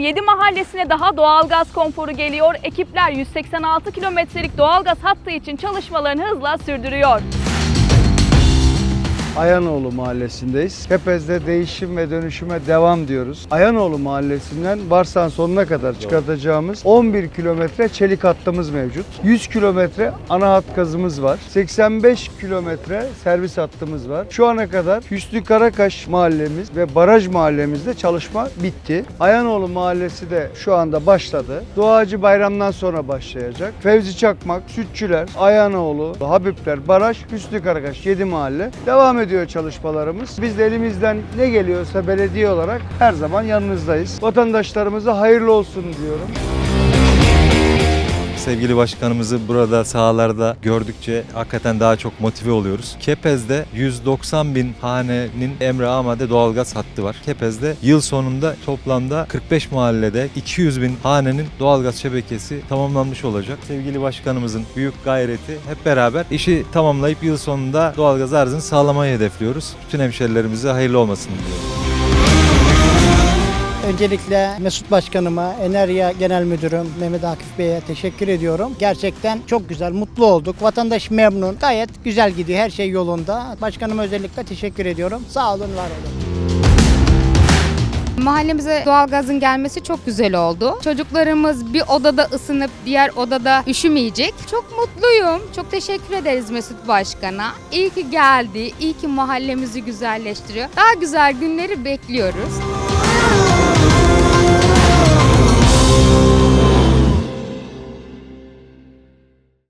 Kepez'in 7 mahallesine daha doğalgaz konforu geliyor. Ekipler 186 kilometrelik doğalgaz hattı için çalışmalarını hızla sürdürüyor. Ayanoğlu Mahallesi'ndeyiz. Kepez'de değişim ve dönüşüme devam diyoruz. Ayanoğlu Mahallesi'nden Barsan sonuna kadar çıkartacağımız 11 kilometre çelik hattımız mevcut. 100 kilometre ana hat gazımız var. 85 kilometre servis hattımız var. Şu ana kadar Hüsnü Karakaş mahallemiz ve Baraj mahallemizde çalışma bitti. Ayanoğlu Mahallesi de şu anda başladı. Doğacı bayramdan sonra başlayacak. Fevzi Çakmak, Sütçüler, Ayanoğlu, Habibler, Baraj, Hüsnü Karakaş 7 mahalle devam ediyor çalışmalarımız. Biz de elimizden ne geliyorsa belediye olarak her zaman yanınızdayız. Vatandaşlarımıza hayırlı olsun diyorum. Sevgili başkanımızı burada sahalarda gördükçe hakikaten daha çok motive oluyoruz. Kepez'de 190 bin hanenin emre amade doğalgaz hattı var. Kepez'de yıl sonunda toplamda 45 mahallede 200 bin hanenin doğalgaz şebekesi tamamlanmış olacak. Sevgili başkanımızın büyük gayreti hep beraber işi tamamlayıp yıl sonunda doğalgaz arzını sağlamayı hedefliyoruz. Bütün hemşerilerimize hayırlı olmasını diliyorum. Öncelikle Mesut Başkanıma, Enerya Genel Müdürüm Mehmet Akif Bey'e teşekkür ediyorum. Gerçekten çok güzel, mutlu olduk. Vatandaş memnun. Gayet güzel gidiyor, her şey yolunda. Başkanıma özellikle teşekkür ediyorum. Sağ olun, var olun. Mahallemize doğalgazın gelmesi çok güzel oldu. Çocuklarımız bir odada ısınıp diğer odada üşümeyecek. Çok mutluyum. Çok teşekkür ederiz Mesut Başkan'a. İyi ki geldi. iyi ki mahallemizi güzelleştiriyor. Daha güzel günleri bekliyoruz.